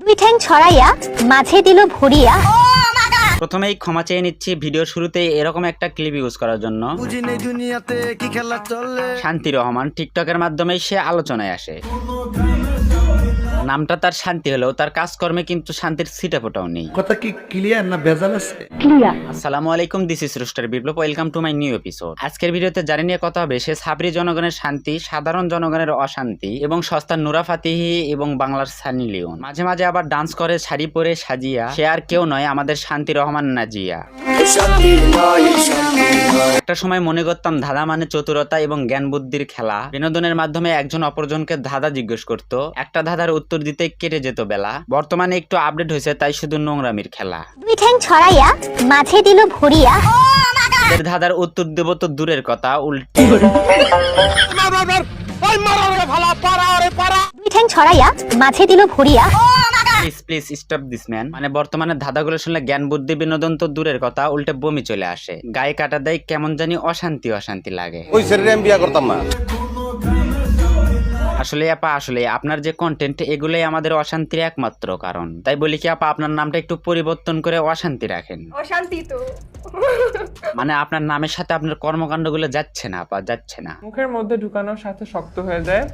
দুই ঠ্যাং ছড়াইয়া মাঝে দিল ভরিয়া। প্রথমেই ক্ষমা চেয়ে নিচ্ছি ভিডিও শুরুতে এরকম একটা ক্লিপ ইউজ করার জন্য। শান্তি রহমান টিকটকের মাধ্যমে সে আলোচনায় আসে। নামটা তার শান্তি হলেও তার কাজকর্মে কিন্তু শান্তির সিটা ফোটাও নেই। কথা কি ক্লিয়ার না ভেজাল আছে? ক্লিয়ার আসসালামু আলাইকুম this is Rooster Biplob welcome to my new episode আজকের ভিডিওতে জানি নিয়ে কথা হবে সে সাবরি জনগণের শান্তি সাধারণ জনগণের অশান্তি এবং সস্তার নুরা ফাতিহি এবং বাংলার সানি লিওন। মাঝে মাঝে আবার ডান্স করে শাড়ি পরে সাজিয়া সে আর কেউ নয় আমাদের শান্তি রহমান নাজিয়া। একটা সময় মনে করতাম ধাঁধা মানে চতুরতা এবং জ্ঞান বুদ্ধির খেলা। বিনোদনের মাধ্যমে একজন অপরজনকে ধাঁধা জিজ্ঞেস করত। একটা ধাঁধার উত্তর দিতে কেটে যেত বেলা। বর্তমানে একটু আপডেট হয়েছে তাই শুধু নোংরামির খেলা। দুই ঠ্যাং ছড়াইয়া মাঝে দিল ভরিয়া। এর ধাঁধার উত্তর দেব তো দূরের কথা উল্টে। দুই ঠ্যাং ছড়াইয়া মাঝে দিল ভরিয়া। Please please stop this man মানে বর্তমানে ধাঁধাগুলো শুনলে জ্ঞান, বুদ্ধি, বিনোদন তো দূরের কথা, উল্টে বমি চলে আসে। গায়ে কাটা দেয় কেমন জানি অশান্তি অশান্তি লাগে। ওই শরীরে আমি বিয়া করতাম না। আসলে আপা আসলে আপনার যে কন্টেন্ট এগুলোই আমাদের অশান্তির একমাত্র কারণ। তাই বলি কি আপা আপনার নামটা একটু পরিবর্তন করে অশান্তি রাখেন। অশান্তি তো। মানে আপনার নামের সাথে আপনার কর্মকাণ্ডগুলো যাচ্ছে না আপা যাচ্ছে না। মুখের মধ্যে ঢুকানোর সাথে শক্ত হয়ে যায়।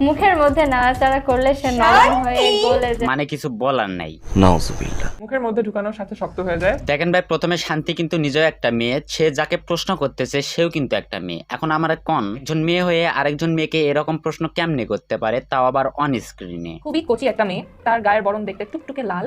মুখের মধ্যে নাড়াচাড়া করলে সে নরম হয়ে গলে যায়। মানে কিছু বলার নাই। নাউজুবিল্লাহ। মুখের মধ্যে ঢুকানোর সাথে শক্ত হয়ে যায়। দেখেন ভাই প্রথমে শান্তি কিন্তু নিজেও একটা মেয়ে সে যাকে প্রশ্ন করতেছে সেও কিন্তু একটা মেয়ে। এখন আমার কন? একজন মেয়ে হয়ে আরেকজন মেয়েকে এরকম প্রশ্ন কেমনে করতে পারে তাও আবার অন স্ক্রিনে খুবই কচি একটা মেয়ে তার গায়ের বরণ দেখতে টুকটুকে লাল।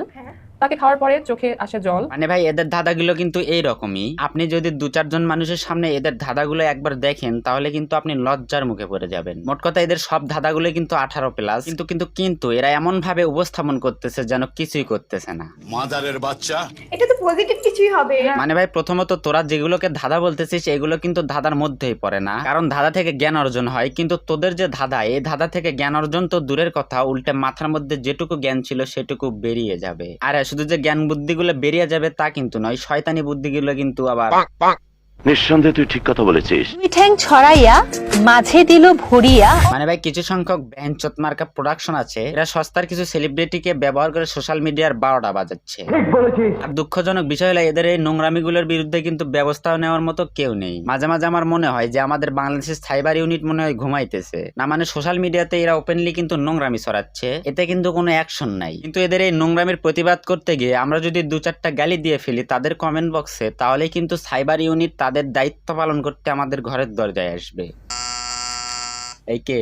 তাকে খাওয়ার পরে চোখে আসে জল। মানে ভাই এদের ধাঁধাগুলো কিন্তু এই রকমই আপনি যদি দু চারজন মানুষের সামনে এদের ধাঁধাগুলো একবার দেখেন তাহলে কিন্তু আপনি লজ্জার মুখে পড়ে যাবেন। মোট কথা এদের সব ধাঁধাগুলো কিন্তু আঠারো প্লাস কিন্তু কিন্তু কিন্তু এরা এমন ভাবে উপস্থাপন করতেছে যেন কিছুই করতেছে না। মাদারের বাচ্চা? এটা তো পজিটিভ কিছুই হবে। মানে ভাই প্রথমত তোরা যেগুলোকে ধাঁধা বলতেছিস এগুলো কিন্তু ধাঁধার মধ্যেই পড়ে না। কারণ ধাঁধা থেকে জ্ঞান অর্জন হয় কিন্তু তোদের যে ধাঁধা এই ধাঁধা থেকে জ্ঞান অর্জন তো দূরের কথা উল্টে মাথার মধ্যে যেটুকু জ্ঞান ছিল সেটুকু বেরিয়ে যাবে। আর শুধু যে জ্ঞান বুদ্ধিগুলো বেরিয়ে যাবে তা কিন্তু নয় শয়তানি বুদ্ধিগুলো কিন্তু আবার নিঃসন্দেহে তুই ঠিক কথা বলেছিস। দুই ঠ্যাং ছড়াইয়া মাঝে দিল ভরিয়া। মানে ভাই কিছু সংখ্যক ব্যাঞ্চত মার্কা প্রোডাকশন আছে। এরা সস্তার কিছু সেলিব্রিটিকে ব্যবহার করে সোশ্যাল মিডিয়ার বারোটা বাজাচ্ছে। আর দুঃখজনক বিষয় হলো এদের এই নোংরামিগুলোর বিরুদ্ধে কিন্তু ব্যবস্থা নেওয়ার মতো কেউ নেই। মাঝে মাঝে আমার মনে হয় যে আমাদের বাংলাদেশের সাইবার ইউনিট মনে হয় ঘুমাইতেছে। না মানে সোশ্যাল মিডিয়াতে এরা ওপেনলি কিন্তু নোংরামি ছড়াচ্ছে। এতে কিন্তু কোনো অ্যাকশন নাই। কিন্তু এদের এই নোংরামির প্রতিবাদ করতে গিয়ে আমরা যদি দু চারটা গালি দিয়ে ফেলি তাদের কমেন্ট বক্সে তাহলে কিন্তু সাইবার ইউনিট তাদের দায়িত্ব পালন করতে আমাদের ঘরের দরজায় আসবে। এই কে?